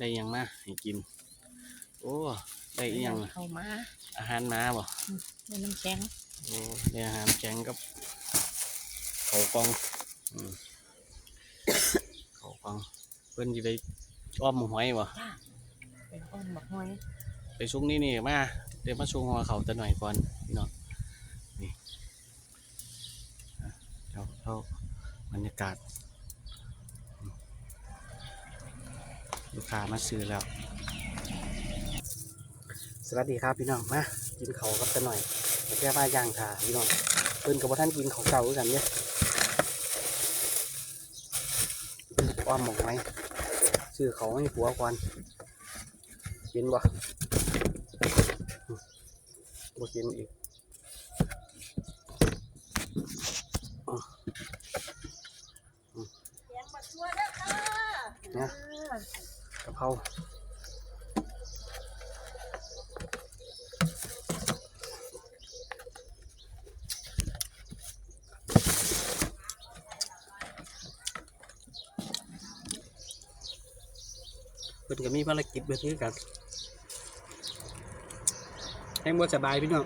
ได้หยังมาให้กิน โอ้ได้อีหยังอะเข้ามาอาหารม้าบ่ในน้ำแข็งโอ้ได้อาหารแกงกับเขาวกล่องอืม เขาวกล่องเพิ่นสิได้อ้อมหอยบ่เป็นอ้อมบักหอยไปซุกนี่นี่มาเดี๋ยวมาซุกหัวเขาจะหน่อยก่อนพี่น้องนี่อะเราเราบรรยากาศอืม ลูกค้ามาซื้อแล้ว สวัสดีครับพี่น้องมากินเขาวกับจะหน่อยแค่ว่าย่างขาพี่น้องเพิ่นกับว่าท่านกินขาวเก่าคือกันเนี่ยอ้อมหมกไหมซื้อเขาให้ผัวก่อนกินบ่บ่กินอีกเสีย เด้อนกะเพราเพิ่นก็มีภารกิจแบบนี้กันแห้บ่สบายพี่น้อง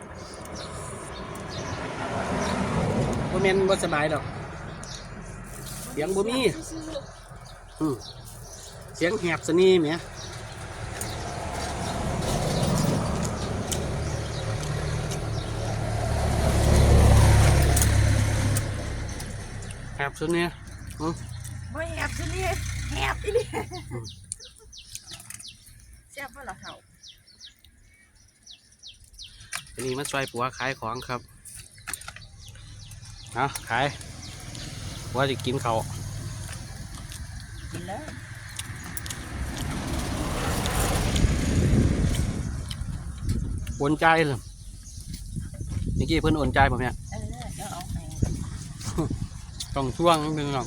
บ่แม่นบ่สบายดอกเสียงบ่มีอืม เสียงแหบสนี่แหมแหบสนี่บ่แหบซินี่แหบอีนี่แซ่บบ่ล่ะเขาทีนี้มาช่วยปัวขายของครับเอาขายปัวจะกินเขาวกินแล้ว อนใจเลยนี่กี้เพิ่นโอนใจผมเนี่ยเออเดี๋ยวเอาให้ต้องช่วงนิดนึงหรอก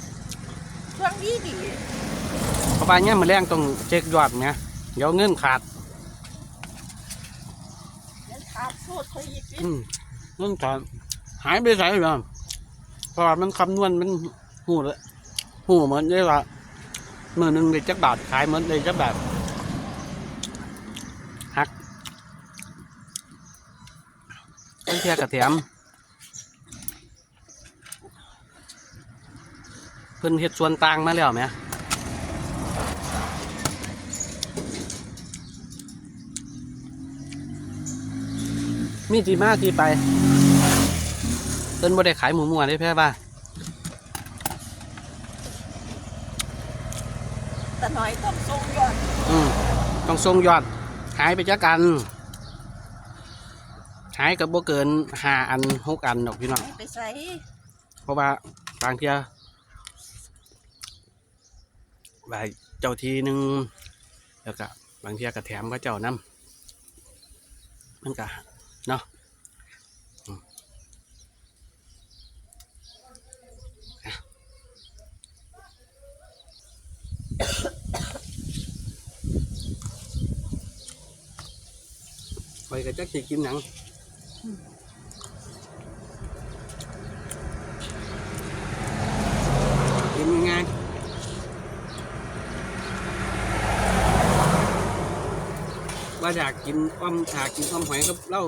ช่วงนี้ดิเพราะว่าเนี่ยมันแรงต้องเช็คยอดเนี่ยเดี๋ยวเงินขาดเดี๋ยวขาดโทษเขาอีกนิดอืมเงินขาดหายไปไหนบ้างเพราะว่ามันคำนวณมันหูเลยหูเหมือนได้ว่ามือหนึ่งได้จักบาทขายเหมือนได้จักบาทหัก ต้นเทียกระเทียมเพิ่นเฮ็ดส่วนต่างมาแล้วไหมมีที่มาที่ไปเพิ่นบ่ได้ขายหมูมัวได้แพ้ป่ะแต่หน่อยต้องทรงยอด อืมต้องส่งยอด หายไปจักกัน หายกับบ่เกินห้าอันหกอันดอกพี่น้องให้ไปใส่เพราะว่าบางเทียบายเจ้าทีหนึ่งแล้วก็บางเทียก็แถมก็เจ้าน้ำมันก็เนาะอืมอะไปก็จักสิกินหนัง กินยังไงว่าอยากกินอ้อมอยากกินอ้อมหอยกับเหล้า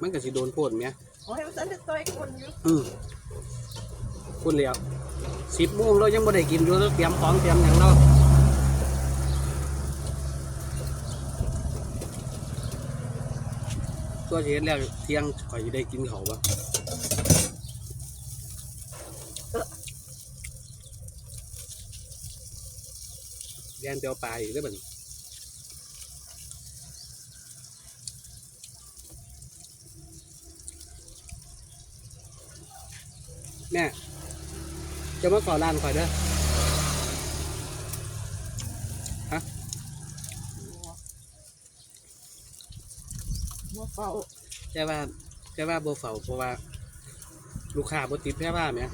มันก็สิโดนโพดเมียโอ้ยมันจะได้ต่อยคนอยู่อืมคุณเหลียวสิบโมงเรายังไม่ได้กินอยู่เราเตรียมของเตรียมอย่างเรา ตัวเห็นแล้วเที่ยงข่อยได้กินเขาวปะเรียนเปียวปลาอีกแล้วบัดนแม่จะมาก่อร้านข่อยเด้อบ่ เฝ้าแต่ว่าแต่ว่าโบเฝ้าเพราะว่า ลูกค้าบ่ติดแค่ว่าแหม่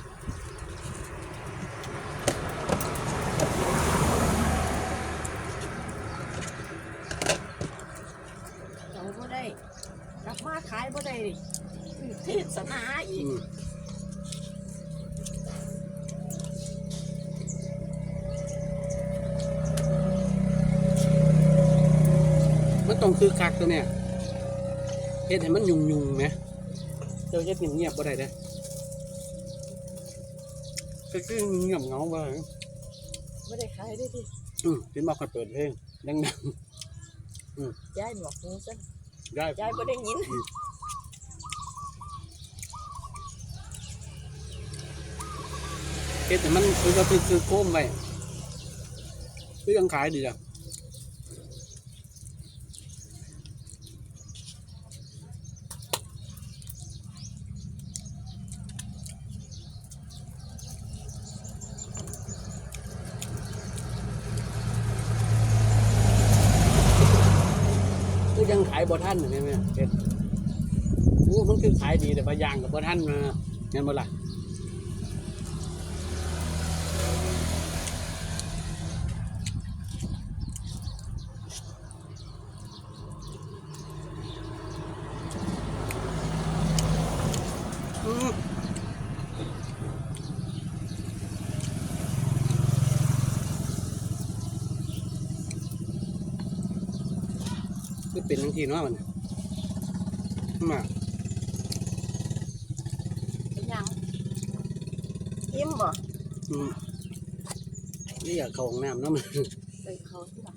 เราบ่ได้กลับมาขายบ่ได้เทศนาอีกอืมต้องคือคักตัวเนี่ย เฮ็ดให้มันยุ่งยุ่งๆไหมเจ้าเฮ็ดเงียบๆบ่ได้เด้อก็คือเงียบเหงาบ่ไม่ได้ขายได้ดิอืมพี่มาคอยเปิดเพลงดังย้ายหนวกหูซะๆได้ย้ายบ่ได้ยินเฮ็ดให้มันคือก็คือคือโค้มไว้คือยังขายดีอะคือยังขาย บ่ท่านอยู่เนี่ยแม่เห็นโอ้มันคือขายดีแต่บางอย่างกับบ่ท่านมาเห็นบ่ล่ะ เป็นทั้งทีเนาะมันมาเป็นหยังอิ่มบ่อืมนี่อยากเข้าห้องน้ำเนาะมันไปเขาที่หลัง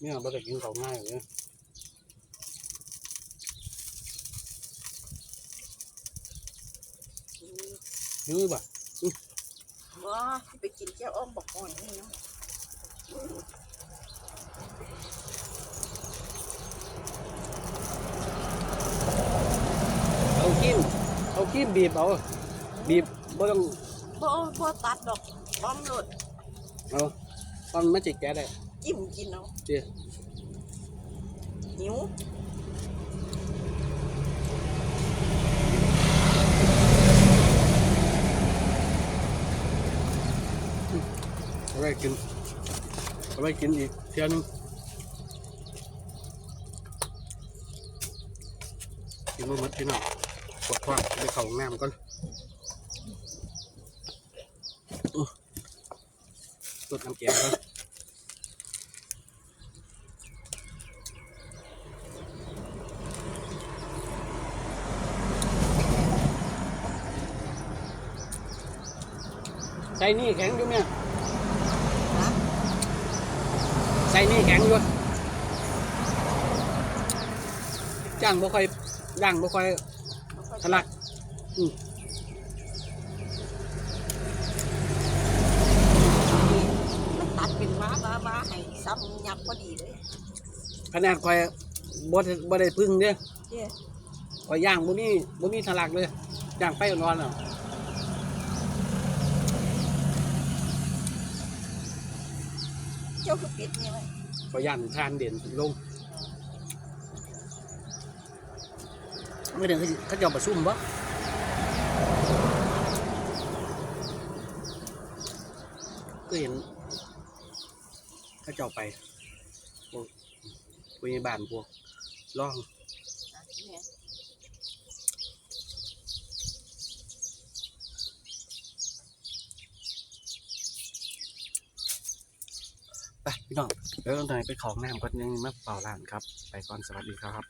เนี่ยบ่ได้กินข้าวง่ายเลยยื้อบ่ะ บ่ไปกินแก้วอ้อมบอกก่อนนี่เนาะเอากิ้มเอากิ้มบีบเอาบีบบ่ต้องบ่บ่ตัดดอกอ้อมโลดเอาตอนมันจิแกะได้จิ้มกินเอาเจ้าหิว เอา ไว้กินเอาไว้กินอีกเที่ยนึงกินบ่หมดพี่น้องปวดท้องไปเข้าห้องน้ำก่อนตดน้ำแกงก่อนใส่นี่แข็งอยู่เนี่ย นะ ใส่นี่แข็งอยู่จ้างบ่ค่อยย่างบ่ค่อยบ่ค่อยทะลักมันตัดเป็นม้าม้าม้าให้ซ้ำยับพอดีเลยขนาดค่อยบ่ได้บ่ได้พึ่งเด้อเจ้ค่อยย่างบ่มีบ่มีทะลักเลยย่างไปนอนอะ เจ้าคือปิดนี่ไว้ค่อยย่างทานเด่นลงเมื่อเดือนเขาสิเขาจะเอาประชุมบ่ก็เห็นเขาจะเอาไปพวกพยาบาลพวกร่อง อะเนี่ย ไปพี่น้อง เดี๋ยวต้อยไปของน้ำก่อนยังมาเป่าล้านครับ ไปก่อนสวัสดีครับ